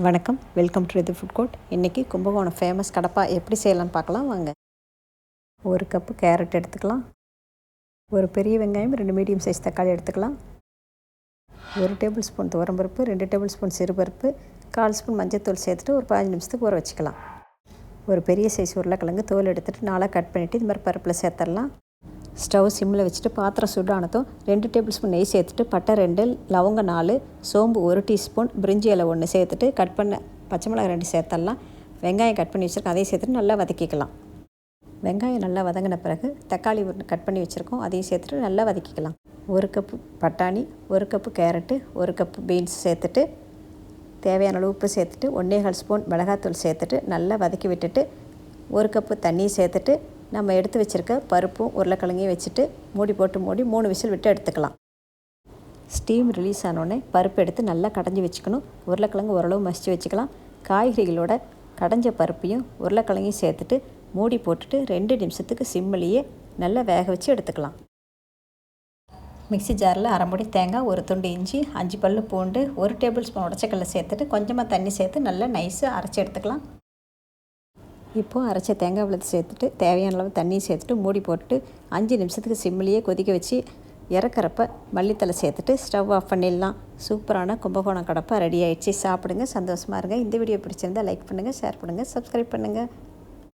வணக்கம். Welcome to இது food court இன்றைக்கி கும்பகோணம் ஃபேமஸ் கடப்பா எப்படி செய்யலாம்னு பார்க்கலாம். வாங்க. ஒரு கப்பு கேரட் எடுத்துக்கலாம். ஒரு பெரிய வெங்காயம் ரெண்டு மீடியம் சைஸ் தக்காளி எடுத்துக்கலாம். ஒரு டேபிள் ஸ்பூன் துவரம்பருப்பு ரெண்டு டேபிள் ஸ்பூன் சிறுபருப்பு கால் ஸ்பூன் மஞ்சத்தூள் சேர்த்துட்டு ஒரு பதினஞ்சு நிமிஷத்துக்கு ஊற வச்சுக்கலாம். ஒரு பெரிய சைஸ் உருளைக்கிழங்கு தோல் எடுத்துகிட்டு நாளாக கட் பண்ணிவிட்டு இது மாதிரி பருப்பில் சேர்த்துடலாம். ஸ்டவ் சிம்மில் வச்சுட்டு பாத்திரம் சுடானதும் ரெண்டு டேபிள் ஸ்பூன் நெய் சேர்த்துட்டு பட்டை ரெண்டு லவங்க நாலு சோம்பு ஒரு டீஸ்பூன் பிரிஞ்சி இலை ஒன்று சேர்த்துட்டு கட் பண்ண பச்சை மிளகாய் ரெண்டு சேர்த்தரலாம். வெங்காயம் கட் பண்ணி வச்சுருக்கோம் அதையும் சேர்த்துட்டு நல்லா வதக்கிக்கலாம். வெங்காயம் நல்லா வதங்கின பிறகு தக்காளி ஒன்று கட் பண்ணி வச்சுருக்கோம் அதையும் சேர்த்துட்டு நல்லா வதக்கிக்கலாம். ஒரு கப்பு பட்டாணி ஒரு கப்பு கேரட்டு ஒரு கப்பு பீன்ஸ் சேர்த்துட்டு தேவையான அளவு உப்பு சேர்த்துட்டு ஒன்றேகால் ஸ்பூன் மிளகாத்தூள் சேர்த்துட்டு நல்லா வதக்கி விட்டுட்டு ஒரு கப்பு தண்ணி சேர்த்துட்டு நம்ம எடுத்து வச்சுருக்க பருப்பும் உருளைக்கிழங்கையும் வச்சுட்டு மூடி போட்டு மூடி மூணு விசில் விட்டு எடுத்துக்கலாம். ஸ்டீம் ரிலீஸ் ஆனோடனே பருப்பு எடுத்து நல்லா கடைஞ்சி வச்சுக்கணும். உருளைக்கிழங்கு ஓரளவு மசித்து வச்சுக்கலாம். காய்கறிகளோட கடைஞ்ச பருப்பையும் உருளைக்கிழங்கையும் சேர்த்துட்டு மூடி போட்டுட்டு ரெண்டு நிமிஷத்துக்கு சிம்மிலேயே நல்லா வேக வச்சு எடுத்துக்கலாம். மிக்சி ஜாரில் அரைமுடி தேங்காய் ஒரு துண்டு இஞ்சி அஞ்சு பல் பூண்டு ஒரு டேபிள் ஸ்பூன் உடச்சக்கல்ல சேர்த்துட்டு கொஞ்சமாக தண்ணி சேர்த்து நல்லா நைஸாக அரைச்சி எடுத்துக்கலாம். இப்போது அரைச்ச தேங்காய் பழத்தை சேர்த்துட்டு தேவையான அளவு தண்ணி சேர்த்துட்டு மூடி போட்டுட்டு அஞ்சு நிமிஷத்துக்கு சிம்மிலேயே கொதிக்க வச்சு இறக்குறப்ப மல்லித்தலை சேர்த்துட்டு ஸ்டவ் ஆஃப் பண்ணிடலாம். சூப்பரான கும்பகோணம் கடப்பா ரெடி ஆகிடுச்சு சாப்பிடுங்க சந்தோஷமாக இருங்க. இந்த வீடியோ பிடிச்சிருந்தால் லைக் பண்ணுங்கள் ஷேர் பண்ணுங்கள் சப்ஸ்கிரைப் பண்ணுங்கள்